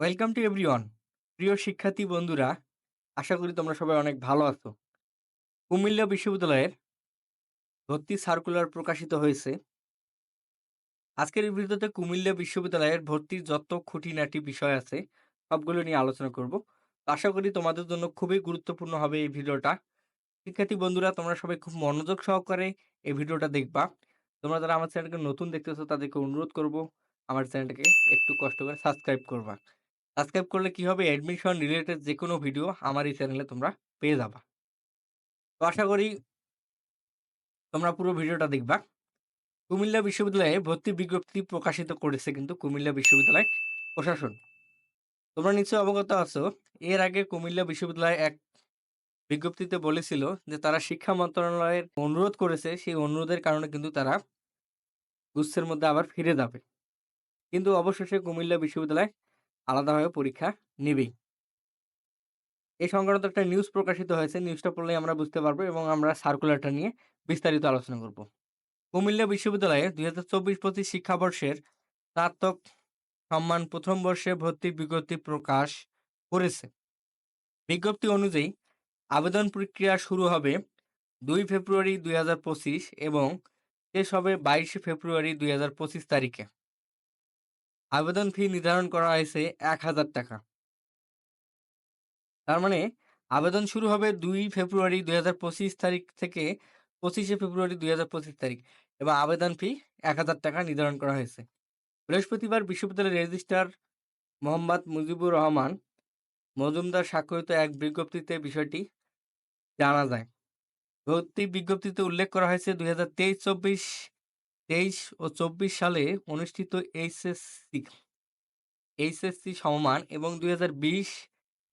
Welcome to everyone প্রিয় শিক্ষার্থী বন্ধুরা, আশা করি তোমরা সবাই অনেক ভালো আছো। কুমিল্লা বিশ্ববিদ্যালয়ের ভর্তি সার্কুলার প্রকাশিত হয়েছে। আজকের এই ভিডিওতে কুমিল্লা বিশ্ববিদ্যালয়ের ভর্তির যত খুঁটিনাটি বিষয় আছে, সবগুলো নিয়ে আলোচনা করব। আশা করি তোমাদের জন্য খুবই গুরুত্বপূর্ণ হবে এই ভিডিওটা। শিক্ষার্থী বন্ধুরা, তোমরা সবাই খুব মনোযোগ সহকারে এই ভিডিওটা দেখবা। তোমরা যারা আমার চ্যানেলকে নতুন দেখতেছো, তাদেরকে অনুরোধ করব, আমার চ্যানেলটাকে একটু কষ্ট করে সাবস্ক্রাইব করবা। সাবস্ক্রাইব করলে কি হবে? অ্যাডমিশন রিলেটেড যে কোনো ভিডিও আমার এই চ্যানেলে তোমরা পেয়ে যাবা। তো আশা করি তোমরা পুরো ভিডিওটা দেখবা। কুমিল্লা বিশ্ববিদ্যালয়ে ভর্তি বিজ্ঞপ্তি প্রকাশিত করেছে কিন্তু কুমিল্লা বিশ্ববিদ্যালয় প্রশাসন। তোমরা নিশ্চয়ই অবগত আছো, এর আগে কুমিল্লা বিশ্ববিদ্যালয় এক বিজ্ঞপ্তিতে বলেছিল যে তারা শিক্ষা মন্ত্রণালয়ের অনুরোধ করেছে, সেই অনুরোধের কারণে কিন্তু তারা গুচ্ছের মধ্যে আবার ফিরে যাবে। কিন্তু অবশেষে কুমিল্লা বিশ্ববিদ্যালয় আলাদাভাবে পরীক্ষা নেবেই এই সংক্রান্ত একটা নিউজ প্রকাশিত হয়েছে। নিউজটা পড়লে আমরা বুঝতে পারব এবং আমরা সার্কুলারটা নিয়ে বিস্তারিত আলোচনা করব। কুমিল্লা বিশ্ববিদ্যালয়ে দুই হাজার চব্বিশ পঁচিশ শিক্ষাবর্ষের স্নাতক সম্মান প্রথম বর্ষে ভর্তি বিজ্ঞপ্তি প্রকাশ করেছে। বিজ্ঞপ্তি অনুযায়ী আবেদন প্রক্রিয়া শুরু হবে দুই ফেব্রুয়ারি দুই হাজার পঁচিশ এবং শেষ হবে বাইশে ফেব্রুয়ারি দুই হাজার পঁচিশ তারিখে। আবেদন ফি নির্ধারণ করা হয়েছে এক হাজার টাকা। তার মানে আবেদন শুরু হবে দুই ফেব্রুয়ারি দুই হাজার পঁচিশ তারিখ থেকে পঁচিশে ফেব্রুয়ারি দুই হাজার পঁচিশ তারিখ। এবং আবেদন ফি এক হাজার টাকা নির্ধারণ করা হয়েছে। বৃহস্পতিবার বিশ্ববিদ্যালয়ের রেজিস্ট্রার মোহাম্মদ মুজিবুর রহমান, মজুমদার স্বাক্ষরিত এক বিজ্ঞপ্তিতে বিষয়টি জানা যায়। ভর্তি বিজ্ঞপ্তিতে উল্লেখ করা হয়েছে দুই হাজার তেইশ চব্বিশ তেইশ ও চব্বিশ সালে অনুষ্ঠিত এইচএসসি এইচএসসি সমমান এবং দুই হাজার বিশ,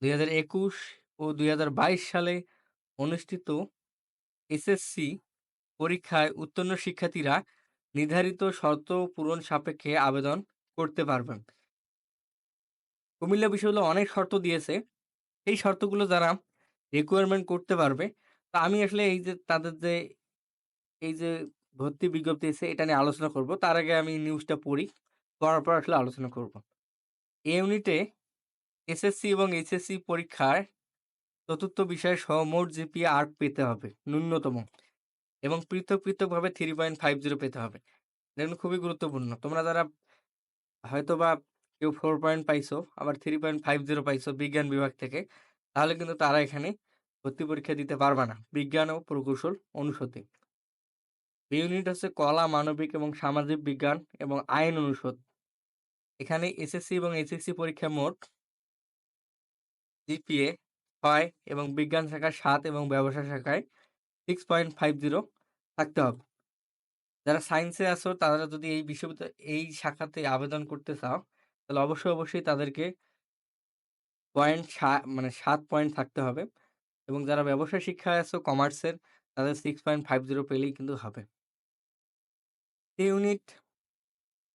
দুই হাজার একুশ ও দুই হাজার বাইশ সালে অনুষ্ঠিত এসএসসি পরীক্ষায় উত্তীর্ণ শিক্ষার্থীরা নির্ধারিত শর্ত পূরণ সাপেক্ষে আবেদন করতে পারবেন। কুমিল্লা বিশ্ববিদ্যালয় অনেক শর্ত দিয়েছে। এই শর্তগুলো যারা রিকোয়ারমেন্ট করতে পারবে, তা আমি আসলে এই যে তাদের যে, এই যে ভর্তি বিজ্ঞপ্তি এসে এটা নিয়ে আলোচনা করব। তার আগে আমি নিউজটা পড়ি। পড়ার পর আসলে আলোচনা করব। এই ইউনিটে এসএসসি এবং এইচএসসি পরীক্ষায় চতুর্থ বিষয়ে সহ মোট জিপিএ আট পেতে হবে, ন্যূনতম। এবং পৃথক পৃথকভাবে থ্রি পয়েন্ট ফাইভ জিরো পেতে হবে। দেখুন, খুবই গুরুত্বপূর্ণ। তোমরা যারা হয়তো বা কেউ ফোর পয়েন্ট পাইছো, আবার থ্রি পয়েন্ট ফাইভ জিরো পাইছো বিজ্ঞান বিভাগ থেকে, তাহলে কিন্তু তারা এখানে ভর্তি পরীক্ষা দিতে পারবে না। বিজ্ঞান ও প্রকৌশল অনুষদে। ইউনিট হচ্ছে কলা, মানবিক এবং সামাজিক বিজ্ঞান এবং আইন অনুষদ। এখানে এসএসসি এবং এইচএসসি পরীক্ষা মোট জিপিএ ছয় এবং বিজ্ঞান শাখায় সাত এবং ব্যবসা শাখায় সিক্স পয়েন্ট ফাইভ জিরো থাকতে হবে। যারা সায়েন্সে আছো, তারা যদি এই বিশ্ববিদ্যালয়, এই শাখাতে আবেদন করতে চাও, তাহলে অবশ্যই অবশ্যই তাদেরকে পয়েন্ট মানে সাত পয়েন্ট থাকতে হবে। এবং যারা ব্যবসায় শিক্ষায় আছো কমার্সের তাদের সিক্স পয়েন্ট ফাইভ জিরো পেলেই কিন্তু হবে। ইউনিট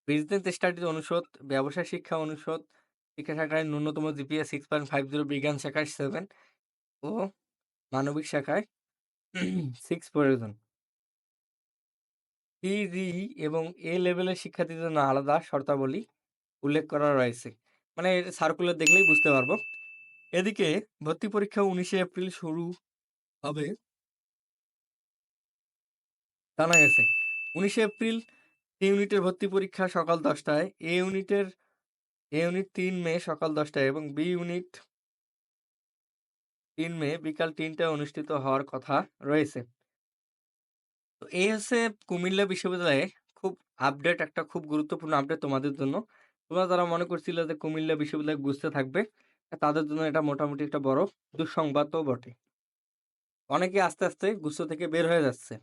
বিজনেস স্টাডিজ অনুষদ, ব্যবসা শিক্ষা অনুষদ, শিক্ষা শাখায় ন্যূনতম GPA six point five zero বিজ্ঞান শাখায় সেভেন ও মানবিক শাখায় সিক্স প্রয়োজন। পিজি এবং এ লেভেলের শিক্ষার্থীদের জন্য আলাদা শর্তাবলী উল্লেখ করা রয়েছে। মানে সার্কুলার দেখলেই বুঝতে পারব। এদিকে ভর্তি পরীক্ষা উনিশে এপ্রিল শুরু হবে। জানা গেছে। উনিশে এপ্রিল, এ ইউনিটের ভর্তি পরীক্ষা সকাল দশটায়, এ ইউনিটের, এ ইউনিট তিন মে সকাল দশটায় এবং বি ইউনিট তিন মে বিকাল তিনটায় অনুষ্ঠিত হওয়ার কথা রয়েছে। তো এই হচ্ছে কুমিল্লা বিশ্ববিদ্যালয়ে খুব আপডেট একটা খুব গুরুত্বপূর্ণ আপডেট তোমাদের জন্য। তোমরা যারা মনে করছিল যে কুমিল্লা বিশ্ববিদ্যালয় বুঝতে থাকবে, তাদের জন্য এটা মোটামুটি একটা বড় দুঃসংবাদও বটে। অনেকে আস্তে আস্তে গুচ্ছ থেকে বের হয়ে যাচ্ছে।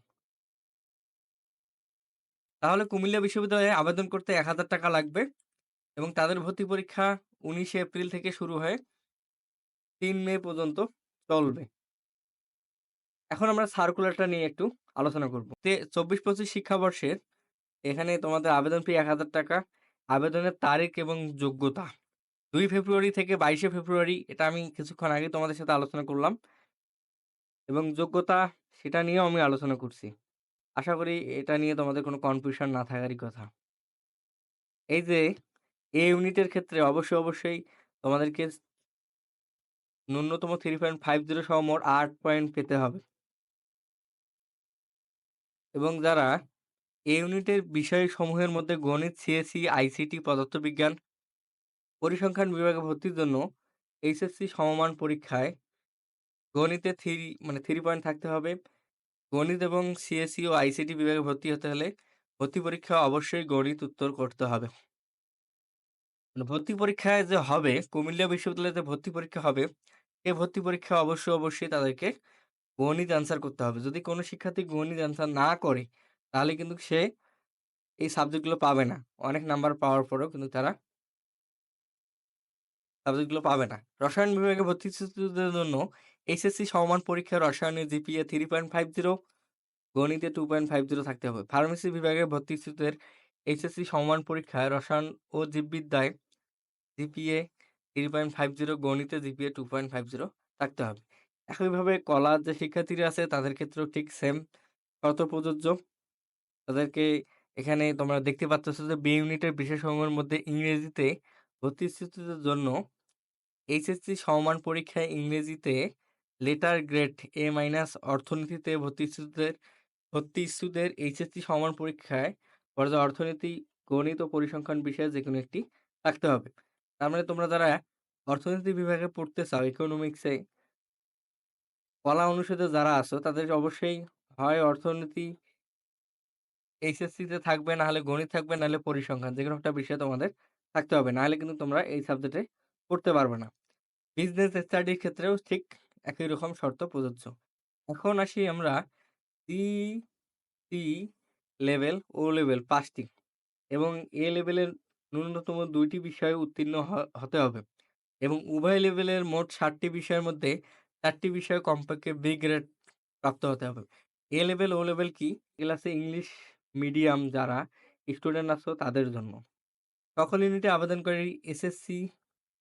তাহলে কুমিল্লা বিশ্ববিদ্যালয়ে আবেদন করতে এক হাজার টাকা লাগবে এবং তাদের ভর্তি পরীক্ষা উনিশে এপ্রিল থেকে শুরু হয়ে তিন মে পর্যন্ত চলবে। এখন আমরা সার্কুলারটা নিয়ে একটু আলোচনা করব। তে চব্বিশ পঁচিশ শিক্ষাবর্ষের এখানে তোমাদের আবেদন ফি এক হাজার টাকা, আবেদনের তারিখ এবং যোগ্যতা। দুই ফেব্রুয়ারি থেকে বাইশে ফেব্রুয়ারি, এটা আমি কিছুক্ষণ আগে তোমাদের সাথে আলোচনা করলাম এবং যোগ্যতা সেটা নিয়েও আমি আলোচনা করছি। আশা করি এটা নিয়ে তোমাদের কোনো কনফিউশন না থাকারই কথা এই যে এ ইউনিটের ক্ষেত্রে অবশ্যই অবশ্যই তোমাদেরকে ন্যূনতম 3.50 সহ মোট ৮ পয়েন্ট পেতে হবে। এবং যারা এ ইউনিটের বিষয়সমূহের মধ্যে গণিত, সিএসই, আইসিটি, পদার্থবিজ্ঞান, পরিসংখ্যান বিভাগে ভর্তির জন্য এইচএসসি সমমান পরীক্ষায় গণিতে থ্রি মানে 3 পয়েন্ট থাকতে হবে। গণিত এবং সিএসই ও আইসিটি বিভাগে ভর্তি হতে হলে ভর্তি পরীক্ষা অবশ্যই গণিত উত্তর করতে হবে। মানে ভর্তি পরীক্ষায় যে হবে, কুমিল্লা বিশ্ববিদ্যালয়ে যে ভর্তি পরীক্ষা হবে, এই ভর্তি পরীক্ষা অবশ্যই, অবশ্যই তাদেরকে গণিত অ্যান্সার করতে হবে। যদি কোনো শিক্ষার্থী গণিত অ্যান্সার না করে, তাহলে কিন্তু সে এই সাবজেক্টগুলো পাবে না। অনেক নাম্বার পাওয়ার পরেও কিন্তু তারা সাবজেক্টগুলো পাবে না। রসায়ন বিভাগে ভর্তি জন্য এইচএসসি সমমান পরীক্ষায় রসায়নে জিপিএ 3.50, গণিতে 2.50 থাকতে হবে। ফার্মেসি বিভাগে ভর্তি ইচ্ছুকদের এইচএসসি সমমান পরীক্ষায় রসায়ন ও জীববিদ্যায় জিপিএ 3.50, গণিতে জিপিএ 2.50 থাকতে হবে। একইভাবে কলার যে শিক্ষার্থীরা আছে তাদের ক্ষেত্রেও ঠিক সেম শর্ত প্রযোজ্য। তাদেরকে এখানে তোমরা দেখতে পাচ্তেছ যে বি ইউনিটের বিষয়সমূহের মধ্যে ইংরেজিতে ভর্তি ইচ্ছুকদের জন্য এইচএসসি সমমান পরীক্ষায় ইংরেজিতে লেটার গ্রেড এ মাইনাস, অর্থনীতিতে ভর্তি ইচ্ছুকদের ভর্তি ইচ্ছুকদের এইচএসসি সমান পরীক্ষায় পর্যায়ে অর্থনীতি, গণিত ও পরিসংখ্যান বিষয়ে যেকোনো একটি থাকতে হবে। তার মানে তোমরা যারা অর্থনীতি বিভাগে পড়তে চাও ইকোনমিক্সে কলা অনুষদে যারা আছো তাদের অবশ্যই হয় অর্থনীতি এইচএসসিতে থাকবে, না হলে গণিত থাকবে, না হলে পরিসংখ্যান। যেকোনো একটা বিষয় তোমাদের থাকতে হবে। না হলে কিন্তু তোমরা এই সাবজেক্টে পড়তে পারবে না। বিজনেস স্টাডির ক্ষেত্রেও ঠিক একই রকম শর্ত প্রযোজ্য। এখন আসি আমরা C, C level, O level ৫ টি এবং এ লেভেলের ন্যূনতম ২ টি বিষয়ে উত্তীর্ণ হতে হবে এবং উভয় লেভেলের মোট ৬০ টি বিষয়ের মধ্যে ৪ টি বিষয়ে কমপক্ষে বি গ্রেড প্রাপ্ত হতে হবে। এ লেভেল, ও লেভেল কি? আছে ইংলিশ মিডিয়াম যারা স্টুডেন্ট আছো তাদের জন্য। সকল ইউনিটে আবেদনকারী এসএসসি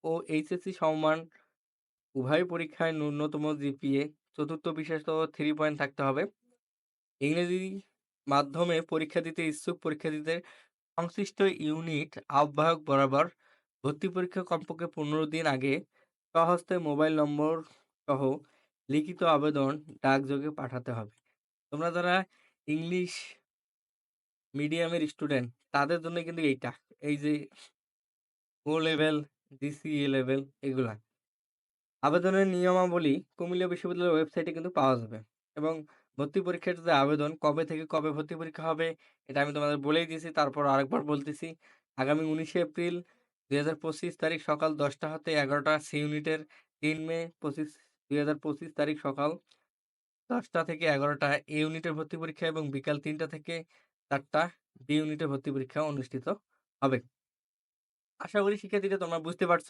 ও এইচএসসি সমমান উভয় পরীক্ষায় ন্যূনতম জিপিএ চতুর্থ বিষয়সহ 3 পয়েন্ট থাকতে হবে। ইংরেজি মাধ্যমে পরীক্ষা দিতে ইচ্ছুক পরীক্ষার্থীদের সংশ্লিষ্ট ইউনিট আহ্বায়ক বরাবর ভর্তি পরীক্ষা কমপক্ষে ১৫ দিন আগে স্বহস্তে মোবাইল নম্বর সহ লিখিত আবেদন ডাকযোগে পাঠাতে হবে। তোমরা যারা ইংলিশ মিডিয়ামের স্টুডেন্ট তাদের জন্য কিন্তু এইটা। এই যে O level, GC, A level এগুলা। আবেদনের নিয়মাবলী কুমিল্লা বিশ্ববিদ্যালয়ের ওয়েবসাইটে কিন্তু পাওয়া যাবে এবং ভর্তি পরীক্ষার যে আবেদন, কবে থেকে কবে ভর্তি পরীক্ষা হবে, এটা আমি তোমাদের বলেই দিয়েছি। তারপর আরেকবার বলতেছি। আগামী ১৯শে এপ্রিল ২০২৫ তারিখ সকাল ১০টা হতে ১১টা সি ইউনিটের ৩ মে ২৫ ২০২৫ তারিখ সকাল ১০টা থেকে ১১টা এ ইউনিটের ভর্তি পরীক্ষা এবং বিকাল তিনটা থেকে চারটা বি ইউনিটের ভর্তি পরীক্ষা অনুষ্ঠিত হবে। আশা করি শিক্ষার্থীরা তোমরা বুঝতে পারছ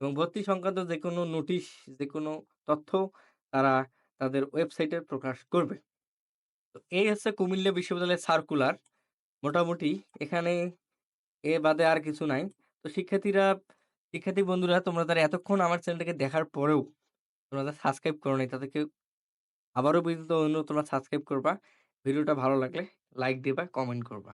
এবং ভর্তি সংক্রান্ত যেকোনো নোটিশ, যেকোনো তথ্য তারা তাদের ওয়েবসাইটে প্রকাশ করবে। তো এই হচ্ছে কুমিল্লা বিশ্ববিদ্যালয়ের সার্কুলার। মোটামুটি এখানে এ বাদে আর কিছু নাই। তো শিক্ষার্থীরা শিক্ষার্থী বন্ধুরা তোমরা তারা এতক্ষণ আমার চ্যানেলটাকে দেখার পরেও তোমরা যারা সাবস্ক্রাইব করো নাই তাদেরকে আবারও বিনীত অনুরোধ তোমরা সাবস্ক্রাইব করবা। ভিডিওটা ভালো লাগলে লাইক দিবা, কমেন্ট করবা।